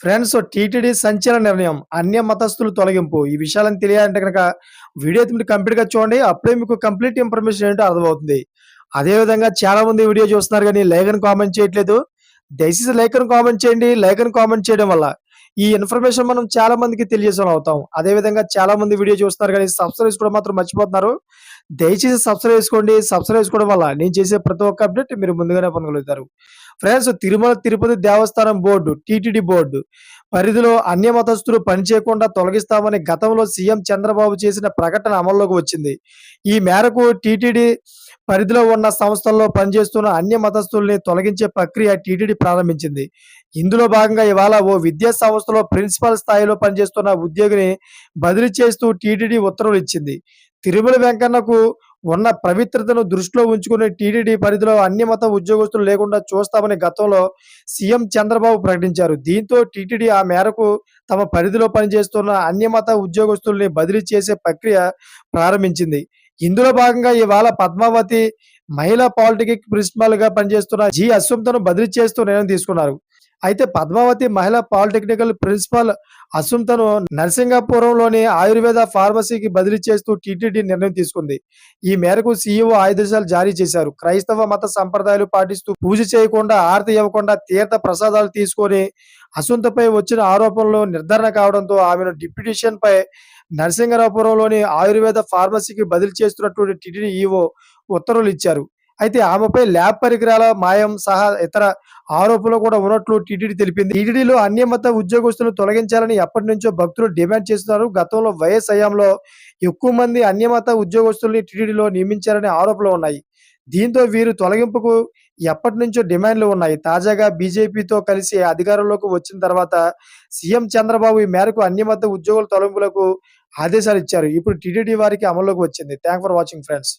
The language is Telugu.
ఫ్రెండ్స్ టీటీడీ సంచలన నిర్ణయం అన్య మతస్థులు తొలగింపు. ఈ విషయాలను తెలియాలంటే కనుక వీడియో మీరు కంప్లీట్గా చూడండి. అప్పుడే మీకు కంప్లీట్ ఇన్ఫర్మేషన్ ఏంటో అర్థమవుతుంది. అదే విధంగా చాలా మంది వీడియో చూస్తున్నారు కానీ లేఖను కామెంట్ చేయట్లేదు. దయచేసి లేఖను కామెంట్ చేయండి. లేఖను కామెంట్ చేయడం వల్ల ఈ ఇన్ఫర్మేషన్ మనం చాలా మందికి తెలియజేసిన అవుతాం. అదే విధంగా చాలా మంది వీడియో చూస్తున్నారు కానీ సబ్స్క్రైబ్ చేసుకోవడం మాత్రం మర్చిపోతున్నారు. దయచేసి సబ్స్క్రైబ్ చేసుకోండి. సబ్స్క్రైబ్ చేసుకోవడం వల్ల నేను చేసే ప్రతి ఒక్క అప్డేట్ మీరు ముందుగానే పొందగలుగుతారు. ఫ్రెండ్స్ తిరుమల తిరుపతి దేవస్థానం బోర్డు టీటీడీ బోర్డు. పరిధిలో అన్య మతస్థులు పనిచేయకుండా తొలగిస్తామని గతంలో సీఎం చంద్రబాబు చేసిన ప్రకటన అమల్లోకి వచ్చింది. ఈ మేరకు టీటీడీ పరిధిలో ఉన్న సంస్థల్లో పనిచేస్తున్న అన్య మతస్థుల్ని తొలగించే ప్రక్రియ టీటీడీ ప్రారంభించింది. ఇందులో భాగంగా ఇవాళ ఓ విద్యా సంస్థలో ప్రిన్సిపల్ స్థాయిలో పనిచేస్తున్న ఉద్యోగిని బదిలీ చేస్తూ టీటీడీ ఉత్తర్వులు ఇచ్చింది. తిరుమల వెంకన్నకు ఉన్న పవిత్రతను దృష్టిలో ఉంచుకుని టీటీడీ పరిధిలో అన్ని మత ఉద్యోగస్తులు లేకుండా చూస్తామని గతంలో సీఎం చంద్రబాబు ప్రకటించారు. దీంతో టీటీడీ ఆ మేరకు తమ పరిధిలో పనిచేస్తున్న అన్య మత ఉద్యోగస్తుల్ని బదిలీ చేసే ప్రక్రియ ప్రారంభించింది. ఇందులో భాగంగా ఇవాళ పద్మావతి మహిళా పాలిటిక్ ప్రిన్సిపాల్గా పనిచేస్తున్న జి అశ్వంతను బదిలీ చేస్తూ నిర్ణయం తీసుకున్నారు. అయితే పద్మావతి మహిళా పాలిటెక్నికల్ ప్రిన్సిపాల్ అసుంతను నరసింగపురంలోని ఆయుర్వేద ఫార్మసీకి బదిలీ చేస్తూ టీటీడీ నిర్ణయం తీసుకుంది. ఈ మేరకు సీఈఓ ఆదేశాలు జారీ చేశారు. క్రైస్తవ మత సంప్రదాయాలు పాటిస్తూ పూజ చేయకుండా ఆరతి ఇవ్వకుండా తీర్థ ప్రసాదాలు తీసుకొని అసుంతపై వచ్చిన ఆరోపణలు నిర్ధారణ కావడంతో ఆమెను డిప్యూటేషన్ పై నరసింగరాపురంలోని ఆయుర్వేద ఫార్మసీకి బదిలీ చేస్తున్నటువంటి టీటీడీ ఈఓ ఉత్తర్వులు ఇచ్చారు. అయితే ఆమెపై ల్యాబ్ పరికరాల మాయం సహా ఇతర ఆరోపణలు కూడా ఉన్నట్లు టీటీడీ తెలిపింది. టీటీడీలో అన్యమత ఉద్యోగస్తులను తొలగించాలని ఎప్పటి నుంచో భక్తులు డిమాండ్ చేస్తున్నారు. గతంలో వైఎస్ హయాంలో ఎక్కువ మంది అన్యమత ఉద్యోగస్తుల్ని టీటీడీలో నియమించారనే ఆరోపణలు ఉన్నాయి. దీంతో వీరు తొలగింపుకు ఎప్పటి నుంచో డిమాండ్లు ఉన్నాయి. తాజాగా బీజేపీతో కలిసి అధికారంలోకి వచ్చిన తర్వాత సీఎం చంద్రబాబు ఈ మేరకు అన్యమత ఉద్యోగుల తొలగింపులకు ఆదేశాలు ఇచ్చారు. ఇప్పుడు టీటీడీ వారికి అమల్లోకి వచ్చింది. Thank for watching friends.